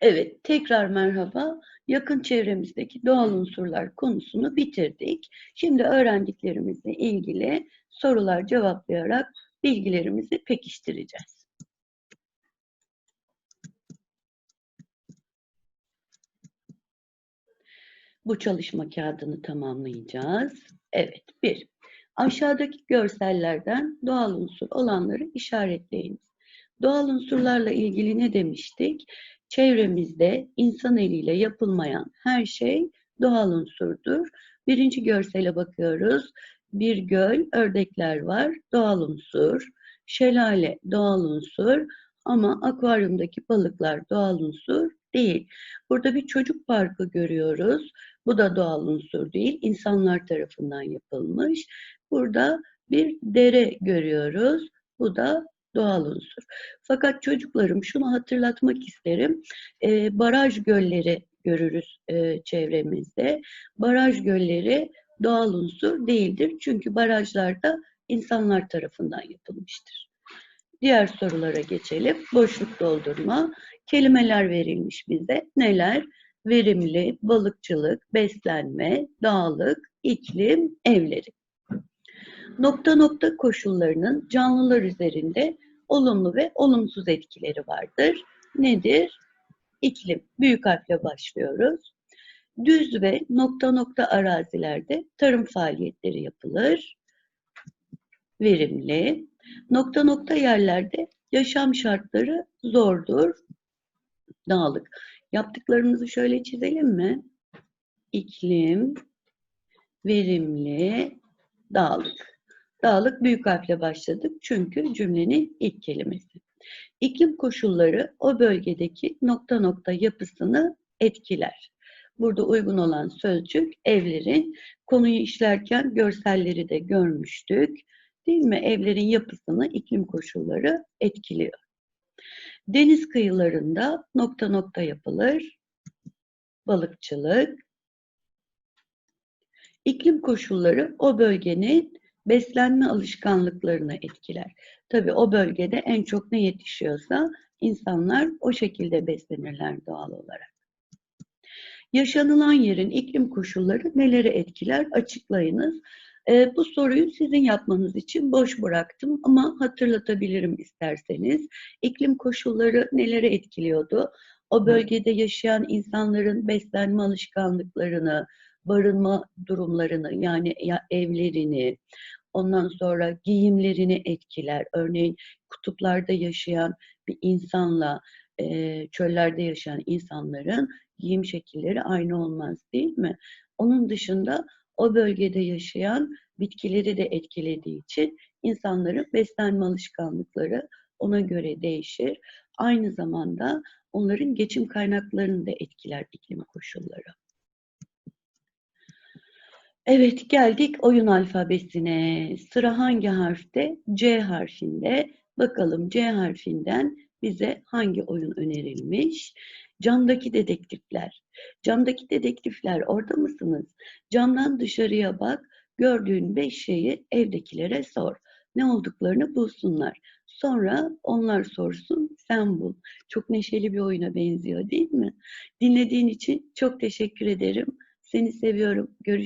Evet, tekrar merhaba. Yakın çevremizdeki doğal unsurlar konusunu bitirdik. Şimdi öğrendiklerimizle ilgili sorular cevaplayarak bilgilerimizi pekiştireceğiz. Bu çalışma kağıdını tamamlayacağız. Evet, bir. Aşağıdaki görsellerden doğal unsur olanları işaretleyiniz. Doğal unsurlarla ilgili ne demiştik? Çevremizde insan eliyle yapılmayan her şey doğal unsurdur. Birinci görsele bakıyoruz. Bir göl, ördekler var, doğal unsur. Şelale, doğal unsur. Ama akvaryumdaki balıklar doğal unsur değil. Burada bir çocuk parkı görüyoruz. Bu da doğal unsur değil, insanlar tarafından yapılmış. Burada bir dere görüyoruz. Bu da doğal unsur. Fakat çocuklarım şunu hatırlatmak isterim. E, baraj gölleri görürüz e, çevremizde. Baraj gölleri doğal unsur değildir. Çünkü barajlarda insanlar tarafından yapılmıştır. Diğer sorulara geçelim. Boşluk doldurma. Kelimeler verilmiş bize. Neler? Verimli, balıkçılık, beslenme, dağlık, iklim, evleri. Nokta nokta koşullarının canlılar üzerinde olumlu ve olumsuz etkileri vardır. Nedir? İklim. Büyük harfle başlıyoruz. Düz ve nokta nokta arazilerde tarım faaliyetleri yapılır. Verimli. Nokta nokta yerlerde yaşam şartları zordur. Dağlık. Yaptıklarımızı şöyle çizelim mi? İklim, verimli, dağlık. Dağlık büyük harfle başladık çünkü cümlenin ilk kelimesi. İklim koşulları o bölgedeki nokta nokta yapısını etkiler. Burada uygun olan sözcük evlerin. Konuyu işlerken görselleri de görmüştük. Değil mi? Evlerin yapısını iklim koşulları etkiliyor. Deniz kıyılarında nokta nokta yapılır. Balıkçılık. İklim koşulları o bölgenin beslenme alışkanlıklarını etkiler. Tabii o bölgede en çok ne yetişiyorsa insanlar o şekilde beslenirler doğal olarak. Yaşanılan yerin iklim koşulları neleri etkiler açıklayınız. E, bu soruyu sizin yapmanız için boş bıraktım ama hatırlatabilirim isterseniz. İklim koşulları neleri etkiliyordu? O bölgede yaşayan insanların beslenme alışkanlıklarını, barınma durumlarını yani evlerini, ondan sonra giyimlerini etkiler. Örneğin kutuplarda yaşayan bir insanla e, çöllerde yaşayan insanların giyim şekilleri aynı olmaz değil mi? Onun dışında o bölgede yaşayan bitkileri de etkilediği için insanların beslenme alışkanlıkları ona göre değişir. Aynı zamanda onların geçim kaynaklarını da etkiler iklim koşulları. Evet geldik oyun alfabesine. Sıra hangi harfte? C harfinde. Bakalım C harfinden bize hangi oyun önerilmiş? Camdaki dedektifler. Camdaki dedektifler orada mısınız? Camdan dışarıya bak. Gördüğün beş şeyi evdekilere sor. Ne olduklarını bulsunlar. Sonra onlar sorsun, sen bul. Çok neşeli bir oyuna benziyor değil mi? Dinlediğin için çok teşekkür ederim. Seni seviyorum. Görüşürüz.